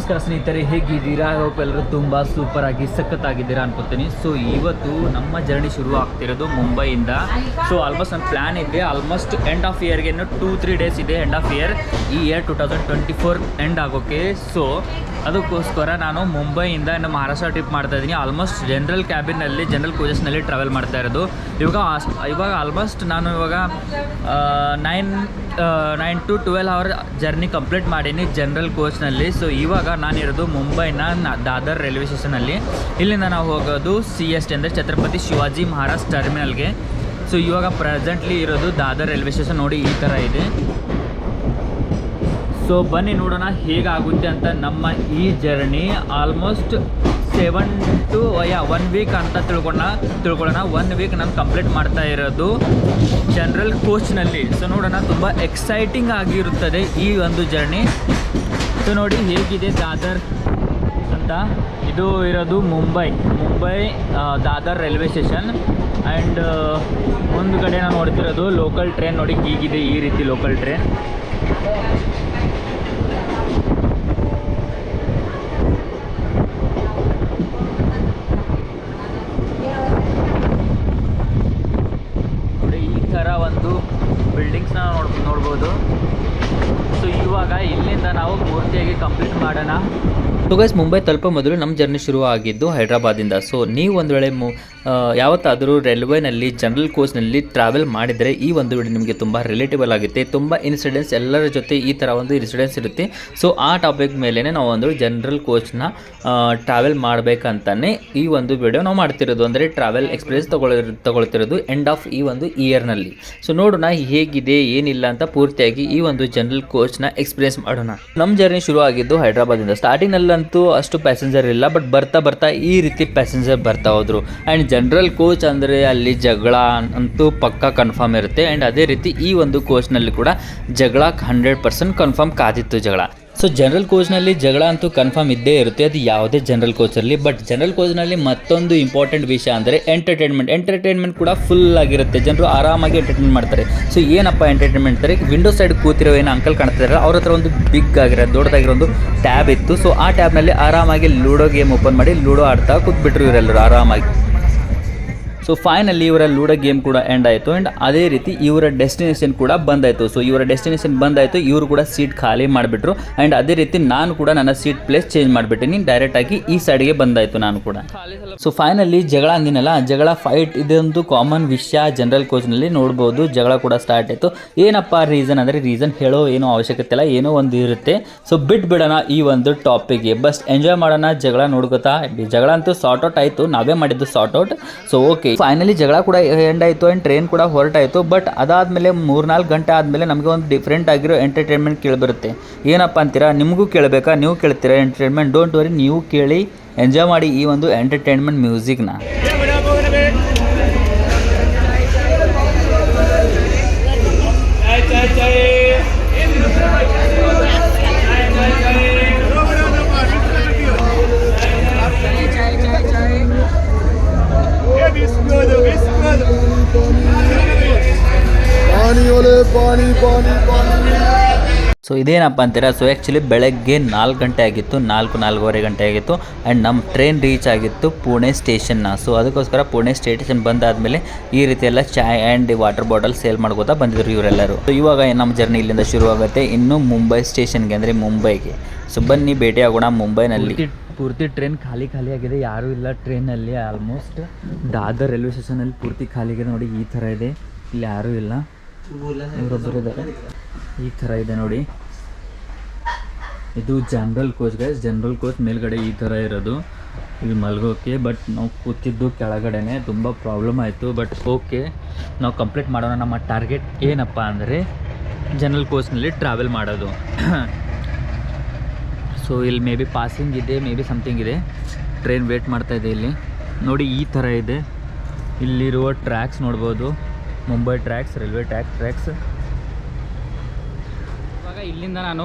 ನಮಸ್ಕಾರ ಸ್ನೇಹಿತರೆ, ಹೇಗಿದ್ದೀರಾ? ಹೋಪ್ ಎಲ್ಲರೂ ತುಂಬ ಸೂಪರ್ ಆಗಿ ಸಖತ್ತಾಗಿದ್ದೀರಾ ಅನ್ಕೋತೀನಿ. ಸೊ ಇವತ್ತು ನಮ್ಮ ಜರ್ನಿ ಶುರು ಆಗ್ತಿರೋದು ಮುಂಬೈಯಿಂದ. ಸೊ ಆಲ್ಮೋಸ್ಟ್ ನನ್ನ ಪ್ಲ್ಯಾನ್ ಇದೆ ಆಲ್ಮೋಸ್ಟ್ ಎಂಡ್ ಆಫ್ ಇಯರ್ಗೆ ಟೂ ತ್ರೀ ಡೇಸ್ ಇದೆ ಎಂಡ್ ಆಫ್ ಇಯರ್ ಈ year two thousand twenty four end ಆಗೋಕೆ. ಸೊ ಅದಕ್ಕೋಸ್ಕರ ನಾನು ಮುಂಬೈಯಿಂದ ಇನ್ನು ಮಹಾರಾಷ್ಟ್ರ ಟ್ರಿಪ್ ಮಾಡ್ತಾ ಇದ್ದೀನಿ. ಆಲ್ಮೋಸ್ಟ್ ಜನರಲ್ ಕ್ಯಾಬಿನಲ್ಲಿ ಜನರಲ್ ಕೋಚಸ್ನಲ್ಲಿ ಟ್ರಾವೆಲ್ ಮಾಡ್ತಾ ಇರೋದು. ಇವಾಗ ಇವಾಗ ಆಲ್ಮೋಸ್ಟ್ ನಾನು ಇವಾಗ nine nine to twelve hour journey complete ಮಾಡೀನಿ ಜನರಲ್ ಕೋಚ್ನಲ್ಲಿ ಸೊ ಇವಾಗ ನಾನಿರೋದು ಮುಂಬೈನ ದಾದರ್ ರೈಲ್ವೆ ಸ್ಟೇಷನಲ್ಲಿ ಇಲ್ಲಿಂದ ನಾವು ಹೋಗೋದು ಸಿ ಎಸ್ ಟಿ ಅಂದರೆ ಛತ್ರಪತಿ ಶಿವಾಜಿ ಮಹಾರಾಜ್ ಟರ್ಮಿನಲ್ಗೆ ಸೊ ಇವಾಗ ಪ್ರೆಸೆಂಟ್ಲಿ ಇರೋದು ದಾದರ್ ರೈಲ್ವೆ ಸ್ಟೇಷನ್ ನೋಡಿ ಈ ಥರ ಇದೆ. ಸೊ ಬನ್ನಿ ನೋಡೋಣ ಹೇಗಾಗುತ್ತೆ ಅಂತ ನಮ್ಮ ಈ ಜರ್ನಿ ಆಲ್ಮೋಸ್ಟ್ ಸೆವೆನ್ ಟು ಯಾ ಒನ್ ವೀಕ್ ಅಂತ ತಿಳ್ಕೊಳ್ಳೋಣ ತಿಳ್ಕೊಳ್ಳೋಣ ಒನ್ ವೀಕ್ ನಾನು ಕಂಪ್ಲೀಟ್ ಮಾಡ್ತಾ ಇರೋದು ಜನರಲ್ ಕೋಚ್ನಲ್ಲಿ ಸೊ ನೋಡೋಣ, ತುಂಬ ಎಕ್ಸೈಟಿಂಗ್ ಆಗಿರುತ್ತದೆ ಈ ಒಂದು ಜರ್ನಿ ಸೊ ನೋಡಿ ಹೇಗಿದೆ ದಾದರ್ ಅಂತ. ಇದು ಇರೋದು Mumbai Mumbai Dadar railway station and ಕಡೆ ನಾನು ನೋಡ್ತಿರೋದು ಲೋಕಲ್ ಟ್ರೈನ್ ನೋಡಿ ಹೀಗಿದೆ ಈ ರೀತಿ ಲೋಕಲ್ ಟ್ರೈನ್ ನೋಡಿ ಈ ಥರ ಒಂದು ಬಿಲ್ಡಿಂಗ್ಸ್ನ ನೋಡ್ ನೋಡ್ಬೋದು ಸೊ ಇವಾಗ ಇಲ್ಲಿಂದ ನಾವು ಪೂರ್ತಿಯಾಗಿ ಕಂಪ್ಲೀಟ್ ಮಾಡೋಣ ಸೊ ಗೈಸ್ ಮುಂಬೈ ತಲುಪೋ ಮೊದಲು ನಮ್ಮ ಜರ್ನಿ ಶುರು ಆಗಿದ್ದು ಹೈದ್ರಾಬಾದಿಂದ ಸೊ ನೀವು ಒಂದು ವೇಳೆ ಮು ಯಾವತ್ತಾದರೂ ರೈಲ್ವೆನಲ್ಲಿ ಜನರಲ್ ಕೋಚ್ನಲ್ಲಿ ಟ್ರಾವೆಲ್ ಮಾಡಿದರೆ ಈ ಒಂದು ವಿಡಿಯೋ ನಿಮಗೆ ತುಂಬ ರಿಲೇಟಿವಲ್ ಆಗುತ್ತೆ. ತುಂಬ ಇನ್ಸಿಡೆನ್ಸ್ ಎಲ್ಲರ ಜೊತೆ ಈ ಥರ ಒಂದು ಇನ್ಸಿಡೆನ್ಸ್ ಇರುತ್ತೆ. ಸೊ ಆ ಟಾಪಿಕ್ ಮೇಲೇ ನಾವು ಒಂದು ಜನರಲ್ ಕೋಚ್ನ ಟ್ರಾವೆಲ್ ಮಾಡಬೇಕಂತಾನೆ ಈ ಒಂದು ವಿಡಿಯೋ ನಾವು ಮಾಡ್ತಿರೋದು. ಅಂದರೆ ಟ್ರಾವೆಲ್ ಎಕ್ಸ್ಪೀರಿಯನ್ಸ್ ತೊಗೊಳ್ಳಿ ತೊಗೊಳ್ತಿರೋದು ಎಂಡ್ ಆಫ್ ಈ ಒಂದು ಇಯರ್ನಲ್ಲಿ ಸೊ ನೋಡೋಣ ಹೇಗಿದೆ, ಏನಿಲ್ಲ ಅಂತ ಪೂರ್ತಿಯಾಗಿ ಈ ಒಂದು ಜನರಲ್ ಕೋಚ್ನ ಎಕ್ಸ್ಪೀರಿಯನ್ಸ್ ಮಾಡೋಣ. ನಮ್ಮ ಜರ್ನಿ ಶುರು ಆಗಿದ್ದು ಹೈದ್ರಾಬಾದಿಂದ ಸ್ಟಾರ್ಟಿಂಗ್ನಲ್ಲಂತೂ ಅಷ್ಟು ಪ್ಯಾಸೆಂಜರ್ ಇಲ್ಲ ಬಟ್ ಬರ್ತಾ ಬರ್ತಾ ಈ ರೀತಿ ಪ್ಯಾಸೆಂಜರ್ ಬರ್ತಾ ಹೋದ್ರು. ಆ್ಯಂಡ್ ಜನರಲ್ ಕೋಚ್ ಅಂದರೆ ಅಲ್ಲಿ ಜಗಳ ಅಂತೂ ಪಕ್ಕಾ ಕನ್ಫರ್ಮ್ ಇರುತ್ತೆ. ಆ್ಯಂಡ್ ಅದೇ ರೀತಿ ಈ ಒಂದು ಕೋಚ್ನಲ್ಲಿ ಕೂಡ ಜಗಳ ಹಂಡ್ರೆಡ್ ಪರ್ಸೆಂಟ್ ಕನ್ಫರ್ಮ್ ಕಾದಿತ್ತು ಜಗಳ. ಸೊ ಜನರಲ್ ಕೋಚ್ನಲ್ಲಿ ಜಗಳ ಅಂತೂ ಕನ್ಫರ್ಮ್ ಇದ್ದೇ ಇರುತ್ತೆ. ಅದು ಯಾವುದೇ ಜನರಲ್ ಕೋಚಲ್ಲಿ ಬಟ್ ಜನರಲ್ ಕೋಚ್ನಲ್ಲಿ ಮತ್ತೊಂದು ಇಂಪಾರ್ಟೆಂಟ್ ವಿಷಯ ಅಂದರೆ ಎಂಟರ್ಟೈನ್ಮೆಂಟ್ ಎಂಟರ್ಟೈನ್ಮೆಂಟ್ ಕೂಡ ಫುಲ್ ಆಗಿರುತ್ತೆ. ಜನರು ಆರಾಮಾಗಿ ಎಂಟರ್ಟೈನ್ ಮಾಡ್ತಾರೆ. ಸೊ ಏನಪ್ಪ ಎಂಟರ್ಟೈನ್ಮೆಂಟ್ ಅಂದರೆ ವಿಂಡೋ ಸೈಡ್ ಕೂತಿರೋ ಏನು ಅಂಕಲ್ ಕಾಣ್ತಿದ್ದಾರೆ ಅವ್ರ ಹತ್ರ ಒಂದು ಬಿಗ್ ಆಗಿರೋ, ದೊಡ್ಡದಾಗಿರೋ ಒಂದು ಟ್ಯಾಬ್ ಇತ್ತು. ಸೊ ಆ ಟ್ಯಾಬ್ನಲ್ಲಿ ಆರಾಮಾಗಿ ಲೂಡೋ ಗೇಮ್ ಓಪನ್ ಮಾಡಿ ಲೂಡೋ ಆಡ್ತಾ ಕೂತ್ಬಿಟ್ರು ಇವರೆಲ್ಲರೂ ಆರಾಮಾಗಿ. ಸೊ ಫೈನಲಿ ಇವರ ಲೂಡೋ ಗೇಮ್ ಕೂಡ ಎಂಡ್ ಆಯಿತು. ಆ್ಯಂಡ್ ಅದೇ ರೀತಿ ಇವರ ಡೆಸ್ಟಿನೇಷನ್ ಕೂಡ ಬಂದಾಯಿತು ಸೊ ಇವರ ಡೆಸ್ಟಿನೇಷನ್ ಬಂದಾಯಿತು ಇವರು ಕೂಡ ಸೀಟ್ ಖಾಲಿ ಮಾಡಿಬಿಟ್ರು. ಆ್ಯಂಡ್ ಅದೇ ರೀತಿ ನಾನು ಕೂಡ ನನ್ನ ಸೀಟ್ ಪ್ಲೇಸ್ ಚೇಂಜ್ ಮಾಡಿಬಿಟ್ಟಿನಿ. ಡೈರೆಕ್ಟಾಗಿ ಈ ಸೈಡ್ಗೆ ಬಂದಾಯಿತು ನಾನು ಕೂಡ. ಸೊ ಫೈನಲಿ ಜಗಳ ಅಂದಿನಲ್ಲ. ಜಗಳ ಫೈಟ್ ಇದೊಂದು ಕಾಮನ್ ವಿಷಯ ಜನರಲ್ ಕೋಚ್ನಲ್ಲಿ ನೋಡ್ಬೋದು. ಜಗಳ ಕೂಡ ಸ್ಟಾರ್ಟ್ ಆಯಿತು. ಏನಪ್ಪ ರೀಸನ್ ಅಂದರೆ ರೀಸನ್ ಹೇಳೋ ಏನೋ ಅವಶ್ಯಕತೆ ಇಲ್ಲ. ಏನೋ ಒಂದು ಇರುತ್ತೆ. ಸೊ ಬಿಟ್ಬಿಡೋಣ ಈ ಒಂದು ಟಾಪಿಕ್ಗೆ ಬಸ್ ಎಂಜಾಯ್ ಮಾಡೋಣ ಜಗಳ ನೋಡ್ಕೋತಾ. ಜಗಳ ಅಂತೂ ಸಾರ್ಟ್ ಔಟ್ ಆಯಿತು. ನಾವೇ ಮಾಡಿದ್ದು sort out so okay finally ಜಗಳ ಕೂಡ ಎಂಡ್ ಆಯಿತು ಆ್ಯಂಡ್ ಟ್ರೈನ್ ಕೂಡ ಹೊರಟಾಯಿತು ಬಟ್ ಅದಾದಮೇಲೆ ಮೂರ್ನಾಲ್ಕು ಗಂಟೆ ಆದಮೇಲೆ ನಮಗೆ ಒಂದು ಡಿಫ್ರೆಂಟ್ ಆಗಿರೋ ಎಂಟರ್ಟೈನ್ಮೆಂಟ್ ಕೇಳಿಬರುತ್ತೆ. ಏನಪ್ಪ ಅಂತೀರಾ? ನಿಮಗೂ ಕೇಳಬೇಕಾ? ನೀವು ಕೇಳ್ತೀರಾ ಎಂಟರ್ಟೈನ್ಮೆಂಟ್ ಡೋಂಟ್ ವರಿ ನೀವು ಕೇಳಿ ಎಂಜಾಯ್ ಮಾಡಿ ಈ ಒಂದು ಎಂಟರ್ಟೈನ್ಮೆಂಟ್ ಮ್ಯೂಸಿಕ್ನ ಸೊ ಇದೇನಪ್ಪ ಅಂತೀರಾ? ಸೊ ಆ್ಯಕ್ಚುಲಿ ಬೆಳಗ್ಗೆ ನಾಲ್ಕು ಗಂಟೆ ಆಗಿತ್ತು ನಾಲ್ಕು ನಾಲ್ಕೂವರೆ ಗಂಟೆ ಆಗಿತ್ತು ಆ್ಯಂಡ್ ನಮ್ಮ ಟ್ರೈನ್ ರೀಚ್ ಆಗಿತ್ತು ಪುಣೆ ಸ್ಟೇಷನ್ನ ಸೊ ಅದಕ್ಕೋಸ್ಕರ ಪುಣೆ ಸ್ಟೇಷನ್ ಬಂದಾದಮೇಲೆ ಈ ರೀತಿ ಎಲ್ಲ chai and water bottle sale ಮಾಡ್ಕೋತಾ ಬಂದಿದ್ರು ಇವರೆಲ್ಲರೂ. ಸೊ ಇವಾಗ ನಮ್ಮ ಜರ್ನಿ ಇಲ್ಲಿಂದ ಶುರುವಾಗುತ್ತೆ. ಇನ್ನು ಮುಂಬೈ ಸ್ಟೇಷನ್ಗೆ ಅಂದರೆ ಮುಂಬೈಗೆ. ಸೊ ಬನ್ನಿ ಭೇಟಿ ಆಗೋಣ ಮುಂಬೈನಲ್ಲಿ. ಪೂರ್ತಿ ಟ್ರೈನ್ ಖಾಲಿ ಖಾಲಿ ಆಗಿದೆ. ಯಾರೂ ಇಲ್ಲ ಟ್ರೈನಲ್ಲಿ ಆಲ್ಮೋಸ್ಟ್ ದಾದರ್ ರೈಲ್ವೆ ಸ್ಟೇಷನಲ್ಲಿ ಪೂರ್ತಿ ಖಾಲಿ ಆಗಿದೆ ನೋಡಿ. ಈ ಥರ ಇದೆ. ಇಲ್ಲಿ ಯಾರೂ ಇಲ್ಲ. ಇವರೊಬ್ಬರು ಇದ್ದಾರೆ. ಈ ಥರ ಇದೆ ನೋಡಿ. ಇದು general coach guys general coach ಮೇಲ್ಗಡೆ ಈ ಥರ ಇರೋದು. ಇಲ್ಲಿ ಮಲ್ಗೋಕೆ ಬಟ್ ನಾವು ಕೂತಿದ್ದು ಕೆಳಗಡೆನೆ. ತುಂಬ ಪ್ರಾಬ್ಲಮ್ ಆಯಿತು ಬಟ್ ಓಕೆ ನಾವು ಕಂಪ್ಲೀಟ್ ಮಾಡೋಣ. ನಮ್ಮ ಟಾರ್ಗೆಟ್ ಏನಪ್ಪ ಅಂದರೆ ಜನರಲ್ ಕೋಚ್ನಲ್ಲಿ ಟ್ರಾವೆಲ್ ಮಾಡೋದು. ಸೊ ಇಲ್ಲಿ ಮೇ ಬಿ ಪಾಸಿಂಗ್ ಇದೆ ಮೇ ಬಿ ಸಮಥಿಂಗ್ ಇದೆ. ಟ್ರೈನ್ ವೇಟ್ ಮಾಡ್ತಾ ಇದೆ ಇಲ್ಲಿ. ನೋಡಿ, ಈ ಥರ ಇದೆ. ಇಲ್ಲಿರುವ ಟ್ರ್ಯಾಕ್ಸ್ ನೋಡ್ಬೋದು. Mumbai tracks railway track tracks ಇವಾಗ ಇಲ್ಲಿಂದ ನಾನು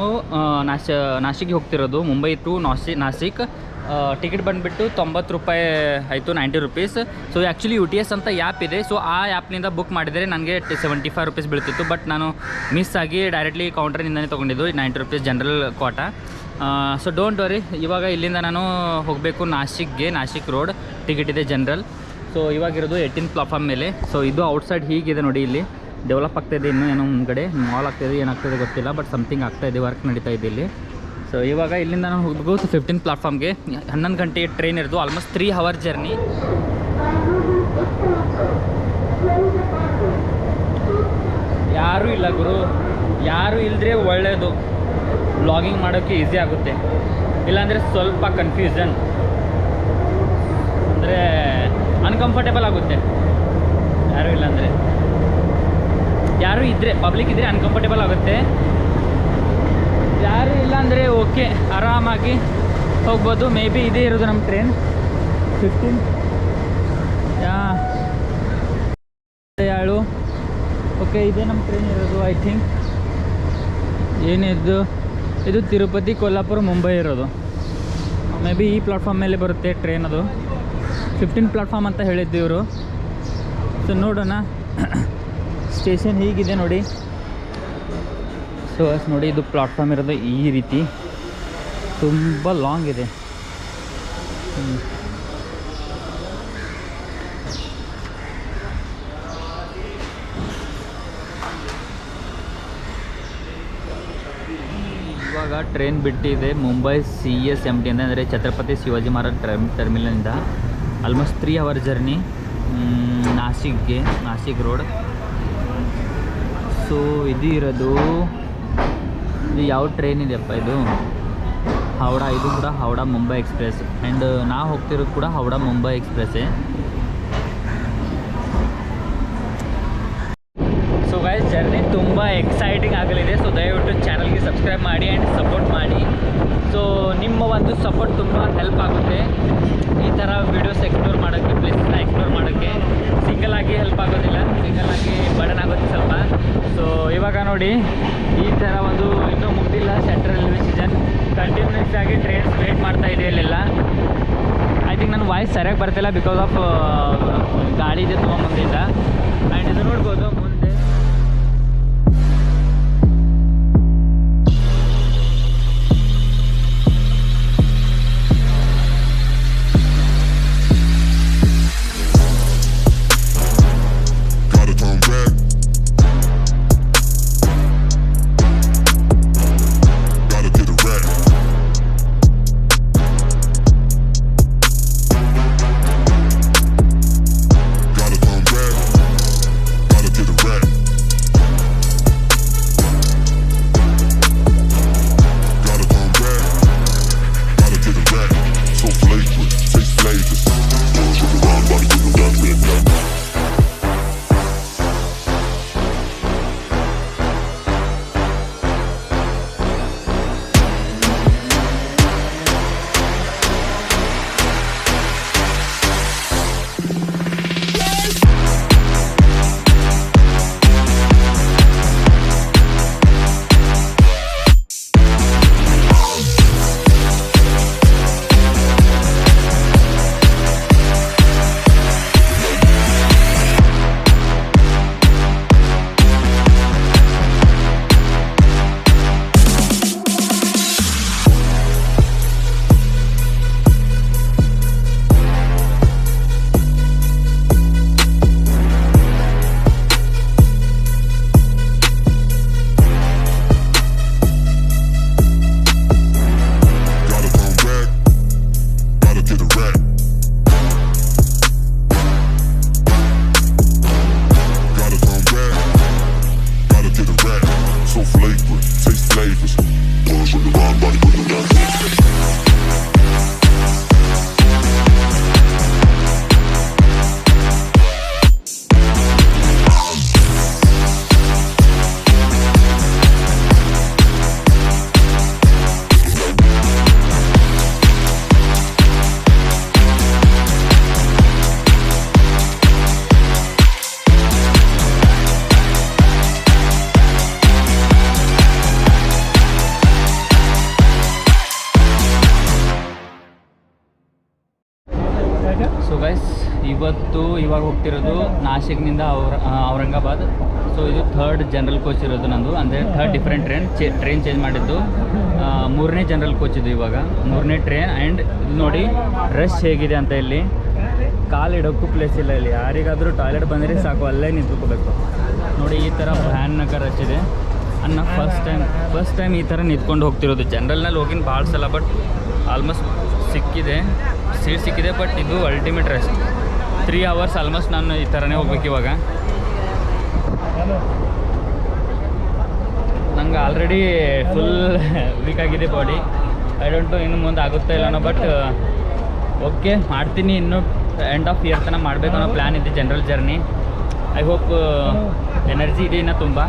ನಾಶ ನಾಶಿಕ್ಗೆ ಹೋಗ್ತಿರೋದು, ಮುಂಬೈ ಟು ನಾಸಿ ನಾಸಿಕ್ ಟಿಕೆಟ್ ಬಂದುಬಿಟ್ಟು ತೊಂಬತ್ತು ರೂಪಾಯಿ ಆಯಿತು, ninety rupees. So actually U T S ಅಂತ ಆ್ಯಪ್ ಇದೆ. ಸೊ ಆ ಆ್ಯಪ್ನಿಂದ ಬುಕ್ ಮಾಡಿದರೆ ನನಗೆ ಸೆವೆಂಟಿ ಫೈವ್ ರುಪೀಸ್ ಬೀಳ್ತಿತ್ತು. ಬಟ್ ನಾನು ಮಿಸ್ ಆಗಿ ಡೈರೆಕ್ಟ್ಲಿ ಕೌಂಟ್ರಿನಿಂದನೇ ತೊಗೊಂಡಿದ್ದು ninety rupees general quota so don't worry ಇವಾಗ ಇಲ್ಲಿಂದ ನಾನು ಹೋಗಬೇಕು ನಾಶಿಕ್ಗೆ, ನಾಶಿಕ್ ರೋಡ್ ಟಿಕೆಟ್ ಇದೆ ಜನರಲ್ ಸೊ ಇವಾಗಿರೋದು ಏಯ್ಟೀನ್ ಪ್ಲಾಟ್ಫಾರ್ಮ್ ಮೇಲೆ. ಸೊ ಇದು ಔಟ್ಸೈಡ್ ಹೀಗಿದೆ ನೋಡಿ ಇಲ್ಲಿ. ಡೆವಲಪ್ ಆಗ್ತಾಯಿದೆ ಇನ್ನೂ ಏನೋ ಮುಂದ್ಗಡೆ. ಮಾಲ್ ಆಗ್ತಾಯಿದೆ ಏನಾಗ್ತಾಯಿದೆ ಗೊತ್ತಿಲ್ಲ ಬಟ್ ಸಮಥಿಂಗ್ ಆಗ್ತಾಯಿದೆ ವರ್ಕ್ ನಡೀತಾ ಇದೆ ಇಲ್ಲಿ. ಸೊ ಇವಾಗ ಇಲ್ಲಿಂದ ನಾನು ಹೋಗಬೇಕು ಫಿಫ್ಟೀನ್ ಪ್ಲಾಟ್ಫಾರ್ಮ್ಗೆ ಹನ್ನೊಂದು ಗಂಟೆ ಟ್ರೈನ್ ಇರೋದು ಆಲ್ಮೋಸ್ಟ್ ತ್ರೀ ಹವರ್ ಜರ್ನಿ ಯಾರೂ ಇಲ್ಲ ಗುರು. ಯಾರೂ ಇಲ್ಲದ್ರೆ ಒಳ್ಳೆಯದು ಬ್ಲಾಗಿಂಗ್ ಮಾಡೋಕ್ಕೆ ಈಸಿ ಆಗುತ್ತೆ. ಇಲ್ಲಾಂದರೆ ಸ್ವಲ್ಪ ಕನ್ಫ್ಯೂಷನ್ ಅಂದರೆ ಅನ್ಕಂಫರ್ಟೇಬಲ್ ಆಗುತ್ತೆ. ಯಾರೂ ಇಲ್ಲಾಂದರೆ. ಯಾರೂ ಇದ್ದರೆ ಪಬ್ಲಿಕ್ ಇದ್ದರೆ ಅನ್ಕಂಫರ್ಟೇಬಲ್ ಆಗುತ್ತೆ. ಯಾರು ಇಲ್ಲ ಅಂದರೆ ಓಕೆ ಆರಾಮಾಗಿ ಹೋಗ್ಬೋದು. ಮೇ ಬಿ ಇದೇ ಇರೋದು ನಮ್ಮ ಟ್ರೈನ್ ಫಿಫ್ಟೀನ್ ಯಾ. ಯಾಳು ಓಕೆ ಇದೇ ನಮ್ಮ ಟ್ರೈನ್ ಇರೋದು ಐ ಥಿಂಕ್ ಏನಿದ್ದು ಇದು ತಿರುಪತಿ ಕೊಲ್ಲಾಪುರ ಮುಂಬೈ ಇರೋದು. ಮೇ ಬಿ ಈ ಪ್ಲಾಟ್ಫಾರ್ಮ್ ಮೇಲೆ ಬರುತ್ತೆ ಟ್ರೈನ್ ಅದು. ಫಿಫ್ಟೀನ್ ಪ್ಲಾಟ್ಫಾರ್ಮ್ ಅಂತ ಹೇಳಿದ್ದು ಇವರು. ಸೊ ನೋಡೋಣ. ಸ್ಟೇಷನ್ ಹೀಗಿದೆ ನೋಡಿ. ಸೊ ನೋಡಿ ಇದು ಪ್ಲಾಟ್ಫಾರ್ಮ್ ಇರೋದು ಈ ರೀತಿ. ತುಂಬ ಲಾಂಗ್ ಇದೆ. ಇವಾಗ ಟ್ರೈನ್ ಬಿಟ್ಟಿದೆ Mumbai C S M T ಅಂದರೆ ಛತ್ರಪತಿ ಶಿವಾಜಿ ಮಹಾರಾಜ್ ಟರ್ಮ್ ಟರ್ಮಿನಲಿಂದ ಆಲ್ಮೋಸ್ಟ್ ತ್ರೀ ಅವರ್ ಜರ್ನಿ ನಾಸಿಕ್ಗೆ, ನಾಸಿಕ್ ರೋಡ್ ಸೊ ಇದು ಇರೋದು. ಇದು ಯಾವ ಟ್ರೈನ್ ಇದೆಯಪ್ಪ ಇದು? ಹೌಡಾ, ಇದು ಕೂಡ ಹೌಡಾ ಮುಂಬೈ ಎಕ್ಸ್ಪ್ರೆಸ್. ಆ್ಯಂಡ್ ನಾ ಹೋಗ್ತಿರೋದು ಕೂಡ ಹೌಡಾ ಮುಂಬೈ ಎಕ್ಸ್ಪ್ರೆಸ್ಸೇ. ಸೊ ಗೈಸ್ ಜರ್ನಿ ತುಂಬ ಎಕ್ಸೈಟಿಂಗ್ ಆಗಲಿದೆ. ಸೊ ದಯವಿಟ್ಟು ಚಾನಲ್ಗೆ ಸಬ್ಸ್ಕ್ರೈಬ್ ಮಾಡಿ ಆ್ಯಂಡ್ ಸಪೋರ್ಟ್ ಮಾಡಿ. ಸೊ ನಿಮ್ಮ ಒಂದು ಸಪೋರ್ಟ್ ತುಂಬ ಹೆಲ್ಪ್ ಆಗುತ್ತೆ. ಈ ಥರ ವೀಡಿಯೋಸ್ ಎಕ್ಸ್ಪ್ಲೋರ್ ಮಾಡೋಕ್ಕೆ ಪ್ಲೇಸ್ನ ಎಕ್ಸ್ಪ್ಲೋರ್ ಮಾಡೋಕ್ಕೆ ಸಿಂಗಲ್ ಆಗಿ ಹೆಲ್ಪ್ ಆಗೋದಿಲ್ಲ ಸಿಂಗಲ್ ಆಗಿ ಬರ್ಡನ್ ಆಗುತ್ತೆ ಸ್ವಲ್ಪ ಸೊ ಇವಾಗ ನೋಡಿ, ಈ ಥರ ಒಂದು ಇನ್ನೂ ಮುಗ್ದಿಲ್ಲ ಸೆಂಟ್ರಲ್ ರೈಲ್ವೆ ಸ್ಟೇಷನ್ ಕಂಟಿನ್ಯೂಸ್ ಆಗಿ ಟ್ರೈನ್ಸ್ ವೇಟ್ ಮಾಡ್ತಾ ಇದೆ ಇಲ್ಲೆಲ್ಲ. ಐ ಥಿಂಕ್ ನನ್ನ ವಾಯ್ಸ್ ಸರಿಯಾಗಿ ಬರ್ತಿಲ್ಲ ಬಿಕಾಸ್ ಆಫ್ ಗಾಳಿ ಇದೆ ತುಂಬ ಮುಂದೆಯಿಂದ ಆ್ಯಂಡ್ ಇದು ನೋಡ್ಬೋದು ಇವಾಗ ಹೋಗ್ತಿರೋದು ನಾಶಿಕ್ನಿಂದ ಔರ ಔರಂಗಾಬಾದ್. ಸೊ ಇದು ಥರ್ಡ್ ಜನರಲ್ ಕೋಚ್ ಇರೋದು ನಂದು. ಅಂದರೆ ಥರ್ಡ್ ಡಿಫ್ರೆಂಟ್ ಟ್ರೈನ್ ಚೇ ಟ್ರೈನ್ ಚೇಂಜ್ ಮಾಡಿದ್ದು. ಮೂರನೇ ಜನರಲ್ ಕೋಚ್ ಇದು ಇವಾಗ. ಮೂರನೇ ಟ್ರೈನ್ ಆ್ಯಂಡ್ ಇದು ನೋಡಿ ರಶ್ ಹೇಗಿದೆ ಅಂತ ಇಲ್ಲಿ. ಕಾಲು ಇಡೋಕ್ಕೂ ಪ್ಲೇಸ್ ಇಲ್ಲ ಇಲ್ಲಿ. ಯಾರಿಗಾದರೂ ಟಾಯ್ಲೆಟ್ ಬಂದರೆ ಸಾಕು, ಅಲ್ಲೇ ನಿಂತ್ಕೋಬೇಕು. ನೋಡಿ, ಈ ಥರ ಭಯಾನಕ ರಶ್ ಇದೆ. ಅನ್ನ ಫಸ್ಟ್ ಟೈಮ್ ಫಸ್ಟ್ ಟೈಮ್ ಈ ಥರ ನಿಂತ್ಕೊಂಡು ಹೋಗ್ತಿರೋದು. ಜನರಲ್ನಲ್ಲಿ ಹೋಗಿನ ಭಾಳ ಸಲ ಬಟ್ ಆಲ್ಮೋಸ್ಟ್ ಸಿಕ್ಕಿದೆ. ಸೀಟ್ ಸಿಕ್ಕಿದೆ ಬಟ್ ಇದು ultimate rest three hours almost ನಾನು ಈ ಥರನೇ ಹೋಗ್ಬೇಕು ಇವಾಗ. ನಂಗೆ ಆಲ್ರೆಡಿ ಫುಲ್ ವೀಕ್ ಆಗಿದೆ ಬಾಡಿ ಐ ಡೋಂಟು ಇನ್ನು ಮುಂದೆ ಆಗುತ್ತಾ ಇಲ್ಲನೋ ಬಟ್ ಓಕೆ ಮಾಡ್ತೀನಿ ಇನ್ನು ಎಂಡ್ ಆಫ್ ಇಯರ್ ತನಕ ಮಾಡಬೇಕು ಅನ್ನೋ ಪ್ಲ್ಯಾನ್ ಇದೆ general journey I hope energy ಇದೆ ಇನ್ನು ತುಂಬ.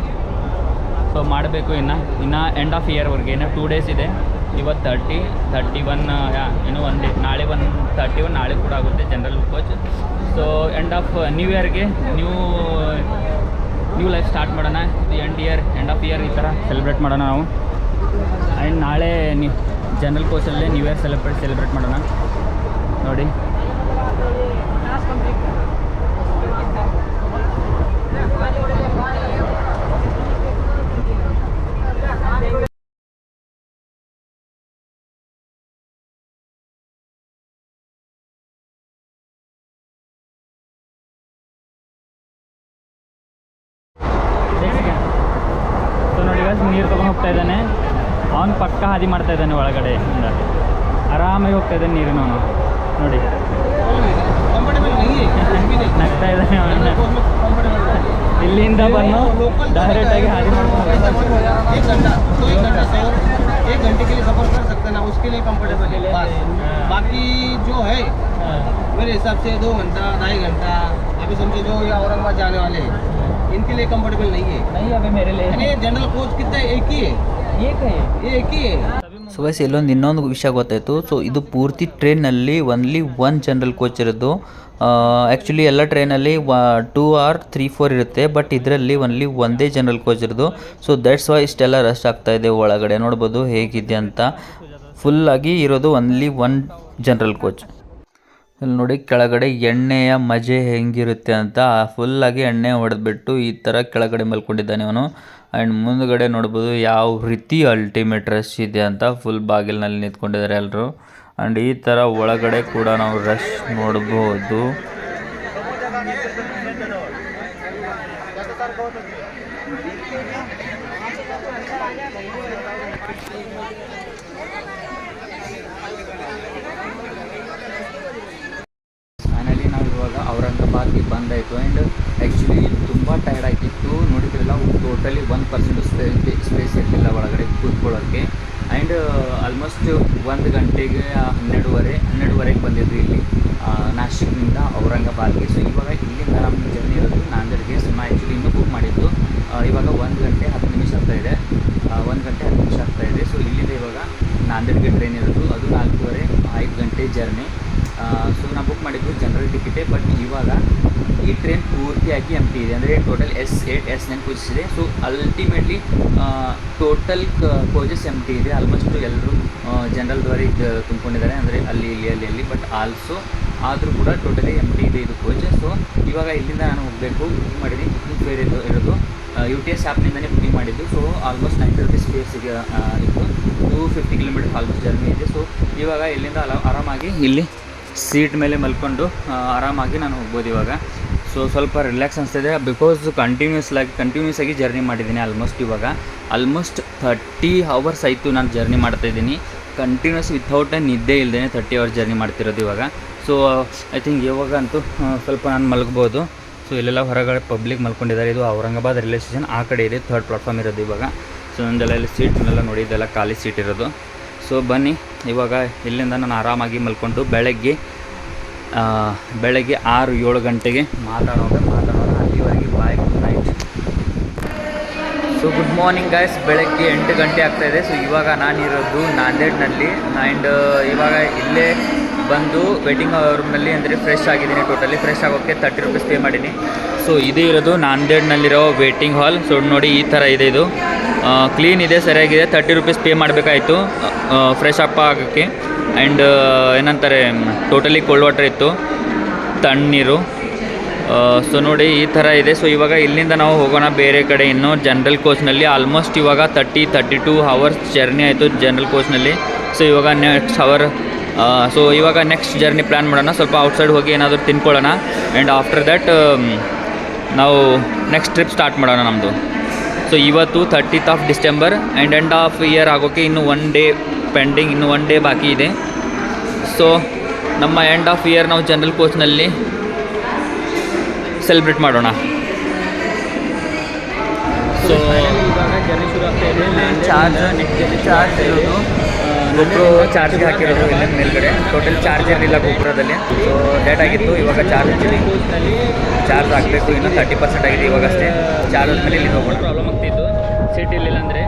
ಸೊ ಮಾಡಬೇಕು ಇನ್ನು. ಇನ್ನು ಎಂಡ್ ಆಫ್ ಇಯರ್ವರೆಗೆ ಇನ್ನು ಟೂ ಡೇಸ್ ಇದೆ. ಇವತ್ತು ತರ್ಟಿ ತರ್ಟಿ ಒನ್ ಏನು ಒನ್ ಡೇ ನಾಳೆ ಒನ್ ತರ್ಟಿ ಒನ್ ನಾಳೆ ಕೂಡ ಆಗುತ್ತೆ general coach so end of new ಇಯರ್ಗೆ ನ್ಯೂ ನ್ಯೂ ಲೈಫ್ ಸ್ಟಾರ್ಟ್ ಮಾಡೋಣ. ಇದು end year end of year ಈ ಥರ ಸೆಲೆಬ್ರೇಟ್ ಮಾಡೋಣ ನಾವು. ಆ್ಯಂಡ್ ನಾಳೆ ನಿ ಜನರಲ್ ಕೋಚಲ್ಲೇ ನ್ಯೂ ಇಯರ್ ಸೆಲೆಬ್ರೇಟ್ ಸೆಲೆಬ್ರೇಟ್ ಮಾಡೋಣ. ನೋಡಿ. ನೀರು ತೊಗೊಂಡು ಹೋಗ್ತಾ ಇದ್ದಾನೆ ಅವನು ಪಕ್ಕ ಹಾದಿ ಮಾಡ್ತಾ ಇದ್ದಾನೆ ಒಳಗಡೆ ಇಂದ ಆರಾಮಾಗಿ ಹೋಗ್ತಾ ಇದ್ದಾನೆ ನೀರಿನವನು ನೋಡಿ ನಗ್ತಾ ಇದ್ದಾನೆ ಅವನು ಇಲ್ಲಿಂದ ಬಂದು ಡೈರೆಕ್ಟಾಗಿ ಹಾದಿ ಮಾಡ್ಕೊಂಡು एक घंटा तो एक घंटा सफर एक घंटे के लिए सफर कर सकते हैं ना उसके लिए कंफर्टेबल है बस बाकी जो है मेरे हिसाब से दो घंटा ढाई घंटा अभी समझो जो ये औरंगाबाद जाने वाले हैं इनके लिए कंफर्टेबल नहीं है नहीं अभी मेरे लिए यानी जनरल कोच कितना है? एक ही है ये कहे ये एक ही है ಸೊ ಗೈಸ್ ಇಲ್ಲೊಂದು ಇನ್ನೊಂದು ವಿಷಯ ಗೊತ್ತಾಯಿತು ಸೊ ಇದು ಪೂರ್ತಿ ಟ್ರೈನಲ್ಲಿ ಒನ್ಲಿ ಒನ್ ಜನರಲ್ ಕೋಚ್ ಇರೋದು ಆ್ಯಕ್ಚುಲಿ ಎಲ್ಲ ಟ್ರೈನಲ್ಲಿ ಟೂ ಆರ್ ತ್ರೀ ಫೋರ್ ಇರುತ್ತೆ ಬಟ್ ಇದರಲ್ಲಿ ಒನ್ಲಿ ಒಂದೇ ಜನರಲ್ ಕೋಚ್ ಇರೋದು ಸೊ ದಟ್ಸ್ ವೈ ಇಷ್ಟೆಲ್ಲ ರಶ್ ಆಗ್ತಾ ಇದೆ ಒಳಗಡೆ ನೋಡ್ಬೋದು ಹೇಗಿದೆ ಅಂತ ಫುಲ್ಲಾಗಿ ಇರೋದು ಒನ್ಲಿ ಒನ್ ಜನರಲ್ ಕೋಚ್ ಇಲ್ಲಿ ನೋಡಿ, ಕೆಳಗಡೆ ಎಣ್ಣೆಯ ಮಜೆ ಹೆಂಗಿರುತ್ತೆ ಅಂತ ಫುಲ್ ಆಗಿ ಎಣ್ಣೆ ಹೊಡೆದ್ಬಿಟ್ಟು ಈ ಥರ ಕೆಳಗಡೆ ಮಲ್ಕೊಂಡಿದ್ದಾನೆ ಅವನು ಆ್ಯಂಡ್ ಮುಂದ್ಗಡೆ ನೋಡ್ಬೋದು ಯಾವ ರೀತಿ ಅಲ್ಟಿಮೇಟ್ ರಶ್ ಇದೆ ಅಂತ ಫುಲ್ ಬಾಗಿಲಿನಲ್ಲಿ ನಿಂತ್ಕೊಂಡಿದ್ದಾರೆ ಎಲ್ಲರೂ ಆ್ಯಂಡ್ ಈ ಥರ ಒಳಗಡೆ ಕೂಡ ನಾವು ರಶ್ ನೋಡ್ಬೋದು ಫೈನಲಿ ನಾವು ಇವಾಗ ಬಂದಾಯಿತು ಆ್ಯಂಡ್ ಆ್ಯಕ್ಚುಲಿ ತುಂಬ ಟೈರ್ಡ್ ಆಗಿತ್ತು. ನೋಡಿದ್ರಲ್ಲ ಟೋಟಲಿ ಒನ್ ಪರ್ಸೆಂಟ್ ಸ್ಪೇಸ್ ಇರಲಿಲ್ಲ ಒಳಗಡೆ ಕೂತ್ಕೊಳ್ಳೋಕ್ಕೆ ಆ್ಯಂಡ್ ಆಲ್ಮೋಸ್ಟ್ ಒಂದು ಗಂಟೆಗೆ ಹನ್ನೆರಡುವರೆ, ಹನ್ನೆರಡುವರೆಗೆ ಬಂದಿದ್ವಿ ಇಲ್ಲಿ ನಾಶಿಕ್ನಿಂದ ಔರಂಗಾಬಾದ್ಗೆ. ಸೊ ಇವಾಗ ಇಲ್ಲಿಂದ ನಮ್ಮ ಜರ್ನಿ ಇರೋದು ನಾಂದೇಡ್ಗೆ. ಸೊ ನಾ ಆ್ಯಕ್ಚುಲಿ ಇನ್ನೂ ಬುಕ್ ಮಾಡಿದ್ದು ಇವಾಗ ಒಂದು ಗಂಟೆ ಹತ್ತು ನಿಮಿಷ ಆಗ್ತಾ ಇದೆ. ಒಂದು ಗಂಟೆ ಹತ್ತು ನಿಮಿಷ ಆಗ್ತಾ ಇದೆ. ಸೊ ಇಲ್ಲಿಂದ ಇವಾಗ ನಾಂದೇಡ್ಗೆ ಟ್ರೈನ್ ಇರೋದು. ಅದು ನಾಲ್ಕೂವರೆ, ಐದು ಗಂಟೆ ಜರ್ನಿ ಸೊ ನಾ ಬುಕ್ ಮಾಡಿದ್ದು ಜನರಲ್ ಟಿಕೆಟೇ ಬಟ್ ಇವಾಗ ಈ ಟ್ರೈನ್ ಪೂರ್ತಿಯಾಗಿ ಎಂ ಟಿ ಇದೆ. ಅಂದರೆ total S eight S nine coaches ಇದೆ. So ultimately total coaches empty ಇದೆ. ಆಲ್ಮೋಸ್ಟ್ ಎಲ್ಲರೂ ಜನರಲ್ದವರಿಗೆ ತುಂಬಿಕೊಂಡಿದ್ದಾರೆ. ಅಂದರೆ ಅಲ್ಲಿ, ಇಲ್ಲಿ, ಅಲ್ಲಿ ಅಲ್ಲಿ. ಬಟ್ ಆಲ್ಸೋ ಆದರೂ ಕೂಡ ಟೋಟಲಿ ಎಂ ಟಿ ಇದೆ ಇದು ಕೋಚ್ ಸೊ ಇವಾಗ ಇಲ್ಲಿಂದ ನಾನು ಹೋಗಬೇಕು. ಬುಕ್ಕಿಂಗ್ ಮಾಡಿದ್ದೀನಿ. ಬುಕ್ಕಿಂಗ್ ಫೇರ್ ಇದು ಇರೋದು. ಯು ಟಿ ಎಸ್ ಆ್ಯಪ್ನಿಂದನೇ ಬುಕ್ಕಿಂಗ್ ಮಾಡಿದ್ದು. ಸೊ ಆಲ್ಮೋಸ್ಟ್ ನೈಂಟಿ ರುಪೀಸ್ ಇದೆ ಇತ್ತು. Two fifty kilometre almost journey ಇದೆ. ಸೊ ಇವಾಗ ಇಲ್ಲಿಂದ ಅಲ, ಆರಾಮಾಗಿ ಇಲ್ಲಿ ಸೀಟ್ ಮೇಲೆ ಮಲ್ಕೊಂಡು ಆರಾಮಾಗಿ ನಾನು ಹೋಗ್ಬೋದು ಇವಾಗ. ಸೊ ಸ್ವಲ್ಪ ರಿಲ್ಯಾಕ್ಸ್ ಅನಿಸ್ತಿದೆ. ಬಿಕಾಸ್ ಕಂಟಿನ್ಯೂಸ್ ಆಗಿ ಕಂಟಿನ್ಯೂಸ್ ಆಗಿ ಜರ್ನಿ ಮಾಡಿದ್ದೀನಿ ಆಲ್ಮೋಸ್ಟ್ ಇವಾಗ. ಆಲ್ಮೋಸ್ಟ್ ಥರ್ಟಿ ಅವರ್ಸ್ ಆಯಿತು ನಾನು ಜರ್ನಿ ಮಾಡ್ತಾ ಇದ್ದೀನಿ. ಕಂಟಿನ್ಯೂಸ್ ವಿಥೌಟ್ ನಿದ್ದೆ ಇಲ್ಲದೇ ಥರ್ಟಿ ಅವರ್ಸ್ ಜರ್ನಿ ಮಾಡ್ತಿರೋದು ಇವಾಗ. ಸೊ ಐ ಥಿಂಕ್ ಇವಾಗ ಅಂತೂ ಸ್ವಲ್ಪ ನಾನು ಮಲಗ್ಬೋದು. ಸೊ ಇಲ್ಲೆಲ್ಲ ಹೊರಗಡೆ ಪಬ್ಲಿಕ್ ಮಲ್ಕೊಂಡಿದ್ದಾರೆ. ಇದು ಔರಂಗಾಬಾದ್ ರೈಲ್ವೆ ಸ್ಟೇಷನ್ ಆ ಕಡೆ ಇದೆ. ಥರ್ಡ್ ಪ್ಲಾಟ್ಫಾರ್ಮ್ ಇರೋದು ಇವಾಗ. ಸೊ ನಂದೆಲ್ಲ ಇಲ್ಲಿ ಸೀಟ್ನೆಲ್ಲ ನೋಡಿ, ಇದೆಲ್ಲ ಖಾಲಿ ಸೀಟ್ ಇರೋದು. ಸೊ ಬನ್ನಿ. ಇವಾಗ ಇಲ್ಲಿಂದ ನಾನು ಆರಾಮಾಗಿ ಮಲ್ಕೊಂಡು ಬೆಳಗ್ಗೆ ಬೆಳಗ್ಗೆ ಆರು ಏಳು ಗಂಟೆಗೆ ಮಾತಾಡೋಣ ಮಾತಾಡೋಣ. ಅಲ್ಲಿವರೆಗೆ bye good night so good morning guys ಬೆಳಗ್ಗೆ ಎಂಟು ಗಂಟೆ ಆಗ್ತಾಯಿದೆ ಸೊ ಇವಾಗ ನಾನಿರೋದು ನಾಂದೇಡ್ನಲ್ಲಿ. ಆ್ಯಂಡ್ ಇವಾಗ ಇಲ್ಲೇ ಬಂದು ವೇಟಿಂಗ್ ರೂಮ್ನಲ್ಲಿ ಅಂದರೆ ಫ್ರೆಶ್ ಆಗಿದ್ದೀನಿ ಟೋಟಲಿ ಫ್ರೆಶ್ ಆಗೋಕ್ಕೆ ತರ್ಟಿ ರುಪೀಸ್ ಪೇ ಮಾಡೀನಿ. ಸೊ ಇದು ಇರೋದು ನಾಂದೇಡ್ನಲ್ಲಿರೋ ವೇಟಿಂಗ್ ಹಾಲ್ ಸೊ ನೋಡಿ ಈ ಥರ ಇದೆ ಇದು. ಕ್ಲೀನ್ ಇದೆ, ಸರಿಯಾಗಿದೆ. ತರ್ಟಿ ರುಪೀಸ್ ಪೇ ಮಾಡಬೇಕಾಯಿತು. ಫ್ರೆಶ್ ಅಪ್ ಆಗೋಕ್ಕೆ. ಆ್ಯಂಡ್ ಏನಂತಾರೆ ಟೋಟಲಿ ಕೋಲ್ಡ್ ವಾಟರ್ ಇತ್ತು. ತಣ್ಣೀರು. ಸೊ ನೋಡಿ ಈ ಥರ ಇದೆ. ಸೊ ಇವಾಗ ಇಲ್ಲಿಂದ ನಾವು ಹೋಗೋಣ ಬೇರೆ ಕಡೆ ಇನ್ನು. ಜನರಲ್ ಕೋಚ್ನಲ್ಲಿ ಆಲ್ಮೋಸ್ಟ್ ಇವಾಗ thirty thirty two hours journey ಆಯಿತು ಜನರಲ್ ಕೋಚ್ನಲ್ಲಿ ಸೊ ಇವಾಗ ನೆಕ್ಸ್ಟ್ ಅವರ್ ಸೊ ಇವಾಗ ನೆಕ್ಸ್ಟ್ ಜರ್ನಿ ಪ್ಲ್ಯಾನ್ ಮಾಡೋಣ. ಸ್ವಲ್ಪ ಔಟ್ಸೈಡ್ ಹೋಗಿ ಏನಾದರೂ ತಿನ್ಕೊಳ್ಳೋಣ. ಆ್ಯಂಡ್ ಆಫ್ಟರ್ ದ್ಯಾಟ್ ನಾವು ನೆಕ್ಸ್ಟ್ ಟ್ರಿಪ್ ಸ್ಟಾರ್ಟ್ ಮಾಡೋಣ ನಮ್ಮದು ಸೊ ಇವತ್ತು thirtieth of December and end of year ಆಗೋಕ್ಕೆ ಇನ್ನು ಒನ್ ಡೇ ಪೆಂಡಿಂಗ್ ಇನ್ನು ಒನ್ ಡೇ ಬಾಕಿ ಇದೆ. ಸೊ ನಮ್ಮ ಎಂಡ್ ಆಫ್ ಇಯರ್ ನಾವು ಜನರಲ್ ಕೋಚ್ನಲ್ಲಿ ಸೆಲೆಬ್ರೇಟ್ ಮಾಡೋಣ. ಸೊ ಚಾರ್ಜ್ ನೆಕ್ಸ್ಟ್ ಚಾರ್ಜ್ ಇರೋದು. ಗೊಬ್ಬರ ಚಾರ್ಜ್ಗೆ ಹಾಕಿರೋದು ಇಲ್ಲ ಮೇಲ್ಗಡೆ. ಟೋಟಲ್ ಚಾರ್ಜ್ ಇರಲಿಲ್ಲ ಗೊಬ್ಬರದಲ್ಲಿ. ಸೊ ಲೇಟ್ ಆಗಿತ್ತು, ಇವಾಗ ಚಾರ್ಜ್ ಹಚ್ಚಿದೆ ಚಾರ್ಜ್ ಹಾಕಬೇಕು, ಇನ್ನೂ ತರ್ಟಿ ಪರ್ಸೆಂಟ್ ಆಗಿದೆ ಇವಾಗ ಅಷ್ಟೇ ಚಾರ್ಜ್ ಆದಮೇಲೆ ಇಲ್ಲಿ ಹೋಗೋಣ. ಪ್ರಾಬ್ಲಮ್ ಆಗ್ತಿತ್ತು. ಸೀಟ್ ಇರಲಿಲ್ಲ ಅಂದರೆ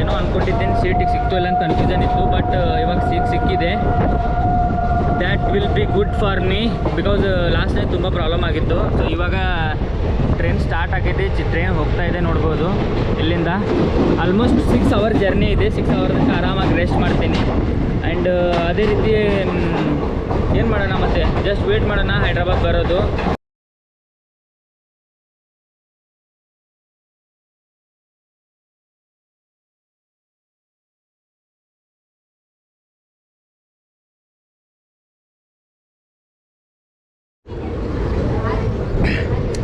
ಏನೋ ಅಂದ್ಕೊಂಡಿದ್ದೀನಿ ಸೀಟಿಗೆ ಸಿಕ್ತು ಇಲ್ಲ ಅಂತ ಕನ್ಫ್ಯೂಷನ್ ಇತ್ತು ಬಟ್ ಇವಾಗ ಸೀಟ್ ಸಿಕ್ಕಿದೆ. That will be good for me because last time ತುಂಬ ಪ್ರಾಬ್ಲಮ್ ಆಗಿತ್ತು. ಸೊ ಇವಾಗ ಟ್ರೈನ್ ಸ್ಟಾರ್ಟ್ ಆಗೈತಿ ಟ್ರೈನ್ ಹೋಗ್ತಾ ಇದೆ ನೋಡ್ಬೋದು. ಇಲ್ಲಿಂದ ಆಲ್ಮೋಸ್ಟ್ ಸಿಕ್ಸ್ ಅವರ್ ಜರ್ನಿ ಇದೆ. ಸಿಕ್ಸ್ ಅವರ್ ಆರಾಮಾಗಿ ರೆಸ್ಟ್ ಮಾಡ್ತೀನಿ. ಆ್ಯಂಡ್ ಅದೇ ರೀತಿ ಏನು ಮಾಡೋಣ ಮತ್ತೆ? ಜಸ್ಟ್ ವೇಟ್ ಮಾಡೋಣ, ಹೈದ್ರಾಬಾದ್ ಬರೋದು.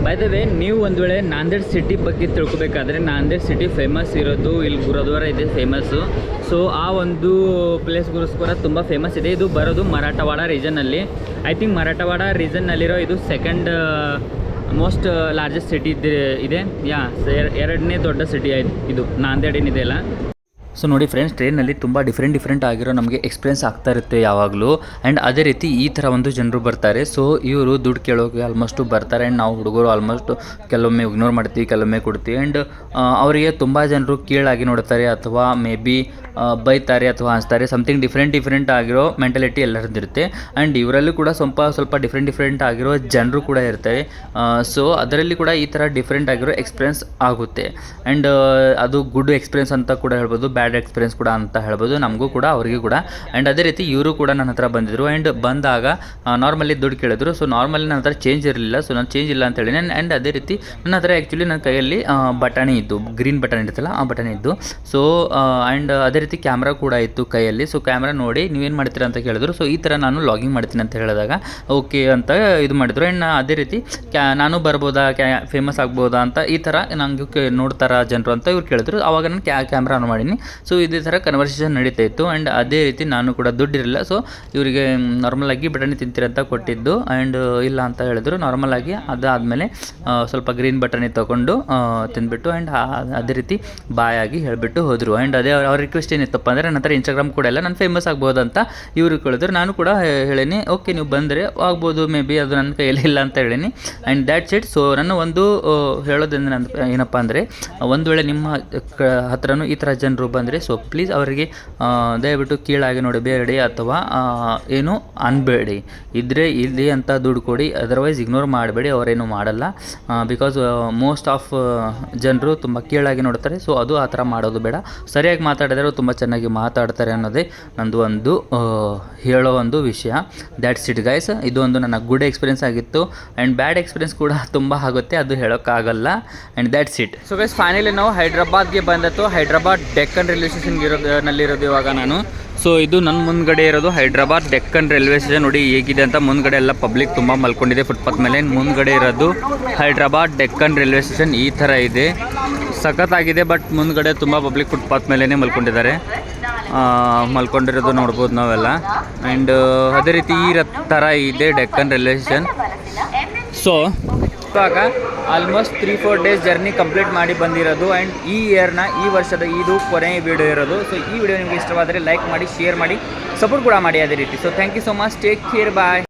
ಬೈ ದ ವೇ ನೀವು ಒಂದು ವೇಳೆ ನಾಂದೇಡ್ ಸಿಟಿ ಬಗ್ಗೆ ತಿಳ್ಕೊಬೇಕಾದ್ರೆ ನಾಂದೇಡ್ ಸಿಟಿ ಫೇಮಸ್ ಇರೋದು ಇಲ್ಲಿ ಗುರುದ್ವಾರ ಇದೆ ಫೇಮಸ್ಸು ಸೊ ಆ ಒಂದು ಪ್ಲೇಸ್ಗೋಸ್ಕರ ತುಂಬ ಫೇಮಸ್ ಇದೆ. ಇದು ಬರೋದು ಮರಾಠವಾಡ ರೀಜನಲ್ಲಿ ಐ ಥಿಂಕ್ ಮರಾಠವಾಡ ರೀಜನ್ನಲ್ಲಿರೋ ಇದು ಸೆಕೆಂಡ್ ಮೋಸ್ಟ್ ಲಾರ್ಜೆಸ್ಟ್ ಸಿಟಿ ಇದೆ. ಯಾ ಎರಡನೇ ದೊಡ್ಡ ಸಿಟಿ ಇದು. ನಾಂದೇಡ್ ಏನಿದೆ ಅಲ್ಲ? ಸೊ ನೋಡಿ ಫ್ರೆಂಡ್ಸ್ ಟ್ರೈನಲ್ಲಿ ತುಂಬ ಡಿಫ್ರೆಂಟ್ ಡಿಫ್ರೆಂಟ್ ಆಗಿರೋ ನಮಗೆ ಎಕ್ಸ್ಪೀರಿಯನ್ಸ್ ಆಗ್ತಾ ಇರುತ್ತೆ ಯಾವಾಗಲೂ. ಆ್ಯಂಡ್ ಅದೇ ರೀತಿ ಈ ಥರ ಒಂದು ಜನರು ಬರ್ತಾರೆ. ಸೊ ಇವರು ದುಡ್ಡು ಕೇಳೋಕೆ ಆಲ್ಮೋಸ್ಟು ಬರ್ತಾರೆ. ಆ್ಯಂಡ್ ನಾವು ಹುಡುಗರು ಆಲ್ಮೋಸ್ಟ್ ಕೆಲವೊಮ್ಮೆ ಇಗ್ನೋರ್ ಮಾಡ್ತೀವಿ, ಕೆಲವೊಮ್ಮೆ ಕೊಡ್ತೀವಿ. ಆ್ಯಂಡ್ ಅವರಿಗೆ ತುಂಬ ಜನರು ಕೀಳಾಗಿ ನೋಡ್ತಾರೆ ಅಥವಾ ಮೇ ಬಿ ಬೈತಾರೆ ಅಥವಾ ಅನಿಸ್ತಾರೆ ಸಮಥಿಂಗ್ ಡಿಫ್ರೆಂಟ್ ಡಿಫ್ರೆಂಟ್ ಆಗಿರೋ ಮೆಂಟಾಲಿಟಿ ಎಲ್ಲರದ್ದಿರುತ್ತೆ ಆ್ಯಂಡ್ ಇವರಲ್ಲೂ ಕೂಡ ಸ್ವಲ್ಪ ಸ್ವಲ್ಪ ಡಿಫ್ರೆಂಟ್ ಡಿಫ್ರೆಂಟ್ ಆಗಿರೋ ಜನರು ಕೂಡ ಇರ್ತಾರೆ. ಸೊ ಅದರಲ್ಲಿ ಕೂಡ ಈ ಥರ ಡಿಫ್ರೆಂಟ್ ಆಗಿರೋ ಎಕ್ಸ್ಪೀರಿಯನ್ಸ್ ಆಗುತ್ತೆ. ಆ್ಯಂಡ್ ಅದು ಗುಡ್ ಎಕ್ಸ್ಪೀರಿಯನ್ಸ್ ಅಂತ ಕೂಡ ಹೇಳ್ಬೋದು ಬ್ಯಾಡ್ ಎಕ್ಸ್ಪೀರಿಯನ್ಸ್ ಕೂಡ ಅಂತ ಹೇಳ್ಬೋದು, ನಮಗೂ ಕೂಡ, ಅವರಿಗೂ ಕೂಡ. ಆ್ಯಂಡ್ ಅದೇ ರೀತಿ ಇವರು ಕೂಡ ನನ್ನ ಹತ್ರ ಬಂದಿದ್ದರು ಆ್ಯಂಡ್ ಬಂದಾಗ ನಾರ್ಮಲಿ ದುಡ್ಡು ಕೇಳಿದ್ರು. ಸೊ ನಾರ್ಮಲಿ ನನ್ನ ಹತ್ರ ಚೇಂಜ್ ಇರಲಿಲ್ಲ. ಸೊ ನಾನು ಚೇಂಜ್ ಇಲ್ಲ ಅಂತ ಹೇಳಿ ಆ್ಯಂಡ್ ಅದೇ ರೀತಿ ನನ್ನ ಹತ್ರ ಆ್ಯಕ್ಚುಲಿ ನನ್ನ ಕೈಯಲ್ಲಿ ಬಟಾಣಿ ಇದ್ದು ಗ್ರೀನ್ ಬಟಾಣಿ ಇರುತ್ತಲ್ಲ, ಆ ಬಟಾಣಿ ಇದ್ದು. ಸೊ ಆ್ಯಂಡ್ ಅದೇ ರೀತಿ ಕ್ಯಾಮ್ರಾ ಕೂಡ ಇತ್ತು ಕೈಯಲ್ಲಿ. ಸೊ ಕ್ಯಾಮ್ರಾ ನೋಡಿ ನೀವೇನು ಮಾಡ್ತೀರಾ ಅಂತ ಕೇಳಿದ್ರು. ಸೊ ಈ ಥರ ನಾನು ಲಾಗಿಂಗ್ ಮಾಡ್ತೀನಿ ಅಂತ ಹೇಳಿದಾಗ ಓಕೆ ಅಂತ ಇದು ಮಾಡಿದ್ರು. ಆ್ಯಂಡ್ ಅದೇ ರೀತಿ ಕ್ಯಾ, ನಾನು ಬರ್ಬೋದಾ, ಕ್ಯಾ ಫೇಮಸ್ ಆಗ್ಬೋದಾ ಅಂತ ಈ ಥರ ನಂಗೆ ಕೆ, ನೋಡ್ತಾರ ಜನರು ಅಂತ ಇವ್ರು ಕೇಳಿದ್ರು. ಆವಾಗ ನಾನು ಕ್ಯಾ ಕ್ಯಾಮ್ರಾ ಆನ್ ಮಾಡೀನಿ. ಸೊ ಇದೇ ಥರ ಕನ್ವರ್ಸೇಷನ್ ನಡೀತಾ ಇತ್ತು. ಆ್ಯಂಡ್ ಅದೇ ರೀತಿ ನಾನು ಕೂಡ ದುಡ್ಡಿರಲಿಲ್ಲ. ಸೊ ಇವರಿಗೆ ನಾರ್ಮಲಾಗಿ ಬಟಾಣಿ ತಿಂತೀರಂತ ಕೊಟ್ಟಿದ್ದು. ಆ್ಯಂಡ್ ಇಲ್ಲ ಅಂತ ಹೇಳಿದ್ರು. ನಾರ್ಮಲ್ ಆಗಿ ಅದಾದಮೇಲೆ ಸ್ವಲ್ಪ ಗ್ರೀನ್ ಬಟಾಣಿ ತೊಗೊಂಡು ತಿಂದ್ಬಿಟ್ಟು ಆ್ಯಂಡ್ ಅದೇ ರೀತಿ ಬಾಯಾಗಿ ಹೇಳಿಬಿಟ್ಟು ಹೋದರು. ಆ್ಯಂಡ್ ಅದೇ ಅವ್ರ ರಿಕ್ವೆಸ್ಟ್ ಏನಿತ್ತಪ್ಪ ಅಂದರೆ ನನ್ನ ಹತ್ರ ಇನ್ಸ್ಟಾಗ್ರಾಮ್ ಕೂಡ ಇಲ್ಲ. ನಾನು ಫೇಮಸ್ ಆಗ್ಬೋದು ಅಂತ ಇವರು ಕೇಳಿದ್ರು. ನಾನು ಕೂಡ ಹೇಳೀನಿ ಓಕೆ ನೀವು ಬಂದರೆ ಆಗ್ಬೋದು. ಮೇ ಬಿ ಅದು ನನ್ನ ಕೈಯಲ್ಲಿ ಇಲ್ಲ ಅಂತ ಹೇಳೀನಿ. ಆ್ಯಂಡ್ ದ್ಯಾಟ್ಸ್ ಇಟ್ ಸೊ ನನ್ನ ಒಂದು ಹೇಳೋದ್ರಿಂದ ನನ್ನ ಏನಪ್ಪ ಅಂದರೆ ಒಂದು ವೇಳೆ ನಿಮ್ಮ ಹತ್ರನೂ ಈ ಥರ ಜನರು ಬಂದರೆ ಸೊ ಪ್ಲೀಸ್ ಅವರಿಗೆ ದಯವಿಟ್ಟು ಕೀಳಾಗಿ ನೋಡಬೇಡಿ ಅಥವಾ ಏನು ಅನ್ಬೇಡಿ. ಇದ್ದರೆ ಇಲ್ಲಿ ಅಂತ ದುಡ್ಡು ಕೊಡಿ ಅದರ್ವೈಸ್ ಇಗ್ನೋರ್ ಮಾಡಬೇಡಿ, ಅವರೇನು ಮಾಡಲ್ಲ. ಬಿಕಾಸ್ ಮೋಸ್ಟ್ ಆಫ್ ಜನರು ತುಂಬ ಕೀಳಾಗಿ ನೋಡ್ತಾರೆ ಸೊ ಅದು ಆ ಥರ ಮಾಡೋದು ಬೇಡ. ಸರಿಯಾಗಿ ಮಾತಾಡಿದರೆ ತುಂಬ ಚೆನ್ನಾಗಿ ಮಾತಾಡ್ತಾರೆ ಅನ್ನೋದೇ ನಂದು ಒಂದು ಹೇಳೋ ಒಂದು ವಿಷಯ. ದ್ಯಾಟ್ಸ್ ಇಟ್ ಗೈಸ್ ಇದೊಂದು ನನ್ನ ಗುಡ್ ಎಕ್ಸ್ಪೀರಿಯನ್ಸ್ ಆಗಿತ್ತು. ಆ್ಯಂಡ್ ಬ್ಯಾಡ್ ಎಕ್ಸ್ಪೀರಿಯನ್ಸ್ ಕೂಡ ತುಂಬ ಆಗುತ್ತೆ, ಅದು ಹೇಳೋಕ್ಕಾಗಲ್ಲ. And that's it so guys finally ನಾವು ಹೈದ್ರಾಬಾದ್ಗೆ ಬಂದತ್ತು ಹೈದ್ರಾಬಾದ್ ಡೆಕ್ಕನ್ ರೈಲ್ವೆ ಸ್ಟೇಷನ್ಗೆ ಇರೋದು ಇವಾಗ ನಾನು. ಸೊ ಇದು ನನ್ನ ಮುಂದ್ಗಡೆ ಇರೋದು ಹೈದ್ರಾಬಾದ್ ಡೆಕ್ಕನ್ ರೈಲ್ವೆ ಸ್ಟೇಷನ್ ನೋಡಿ ಹೇಗಿದೆ ಅಂತ ಮುಂದ್ಗಡೆ ಎಲ್ಲ ಪಬ್ಲಿಕ್ ತುಂಬ ಮಲ್ಕೊಂಡಿದೆ ಫುಟ್ಪಾತ್ ಮೇಲೆ. ಮುಂದ್ಗಡೆ ಇರೋದು ಹೈದ್ರಾಬಾದ್ ಡೆಕ್ಕನ್ ರೈಲ್ವೆ ಸ್ಟೇಷನ್ ಈ ಥರ ಇದೆ. ಸಖತ್ತಾಗಿದೆ ಬಟ್ ಮುಂದ್ಗಡೆ ತುಂಬ ಪಬ್ಲಿಕ್ ಫುಟ್ಪಾತ್ ಮೇಲೇ ಮಲ್ಕೊಂಡಿದ್ದಾರೆ. ಮಲ್ಕೊಂಡಿರೋದು ನೋಡ್ಬೋದು ನಾವೆಲ್ಲ. ಆ್ಯಂಡ್ ಅದೇ ರೀತಿ ಈ ಥರ ಇದೆ ಡೆಕ್ಕನ್ ರೈಲ್ವೆ ಸ್ಟೇಷನ್ ಸೊ ಇವಾಗ almost three four days journey complete ಮಾಡಿ ಬಂದಿರೋದು ಆ್ಯಂಡ್ ಈ ಇಯರ್ನ ಈ ವರ್ಷದ ಇದು ಕೊನೆಯ ವಿಡಿಯೋ ಇರೋದು. ಸೊ ಈ ವಿಡಿಯೋ ನಿಮಗೆ ಇಷ್ಟವಾದರೆ ಲೈಕ್ ಮಾಡಿ ಶೇರ್ ಮಾಡಿ ಸಪೋರ್ಟ್ ಕೂಡ ಮಾಡಿ ಅದೇ ರೀತಿ. So thank you so much take care bye